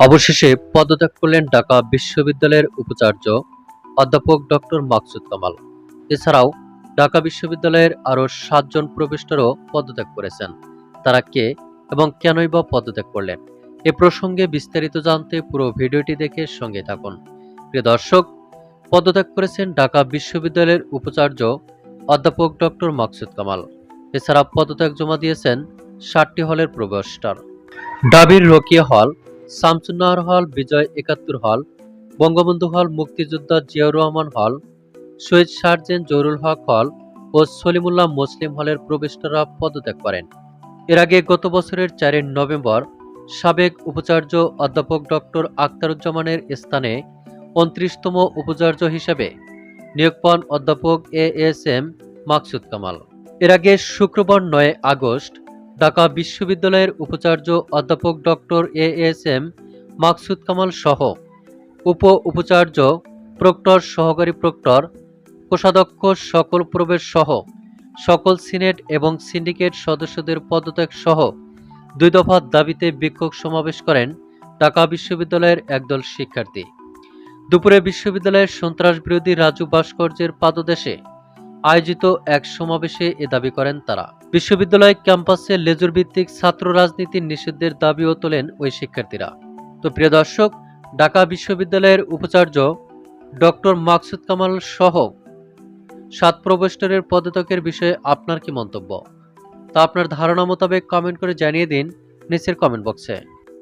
অবশেষে পদত্যাগ করলেন ঢাকা বিশ্ববিদ্যালয়ের উপাচার্য অধ্যাপক ডক্টর মাকসুদ কামাল। এছাড়াও ঢাকা বিশ্ববিদ্যালয়ের আরও সাতজন প্রবেষ্টরও পদত্যাগ করেছেন। তারা কে এবং কেনই বা পদত্যাগ করলেন, এ প্রসঙ্গে বিস্তারিত জানতে পুরো ভিডিওটি দেখে সঙ্গে থাকুন। প্রিয় দর্শক, পদত্যাগ করেছেন ঢাকা বিশ্ববিদ্যালয়ের উপাচার্য অধ্যাপক ডক্টর মাকসুদ কামাল। এছাড়া পদত্যাগ জমা দিয়েছেন ষাটটি হলের প্রবেশটার ডাবির রকিয়া হল শামসুন্নাহর হল, বিজয় একাত্তর হল, বঙ্গবন্ধু হল, মুক্তিযোদ্ধা জিয়াউর রহমান হল, শহীদ সার্জেন্ট জহুরুল হক হল ও সলিমুল্লাহ মুসলিম হলের প্রবেশটারা পদত্যাগ করেন। এর আগে গত বছরের চারই নভেম্বর সাবেক উপাচার্য অধ্যাপক ডক্টর আখতারুজ্জামানের স্থানে উনত্রিশতম উপাচার্য হিসেবে নিয়োগ পান অধ্যাপক A S M Maksud Kamal. এর আগে শুক্রবার নয় আগস্ট ঢাকা বিশ্ববিদ্যালয়ের উপাচার্য অধ্যাপক doctor A S M Maksud Kamal সহ উপ উপাচার্য প্রক্টর সহকারী প্রক্টর, কোষাধ্যক্ষ সকল প্রবেশ সহ সকল সিনেট এবং সিন্ডিকেট সদস্যদের পদত্যাগ সহ দুই দফা দাবিতে বিক্ষোভ সমাবেশ করেন ঢাকা বিশ্ববিদ্যালয়ের একদল শিক্ষার্থী। দুপুরে বিশ্ববিদ্যালয়ের সন্ত্রাস বিরোধী রাজু ভাস্কর্যের পাদদেশে আয়োজিত এক সমাবেশে এ দাবি করেন তারা। বিশ্ববিদ্যালয় ক্যাম্পাসে লেজুর ভিত্তিক ছাত্র রাজনীতির নিষিদ্ধের দাবিও তোলেন ওই শিক্ষার্থীরা। তো প্রিয় দর্শক, ঢাকা বিশ্ববিদ্যালয়ের উপাচার্য ডক্টর মাকসুদ কামাল সহ সাত প্রবেষ্টরের পদত্যাগের বিষয়ে আপনার কি মন্তব্য? তা আপনার ধারণা মোতাবেক কমেন্ট করে জানিয়ে দিন নিচের কমেন্ট বক্সে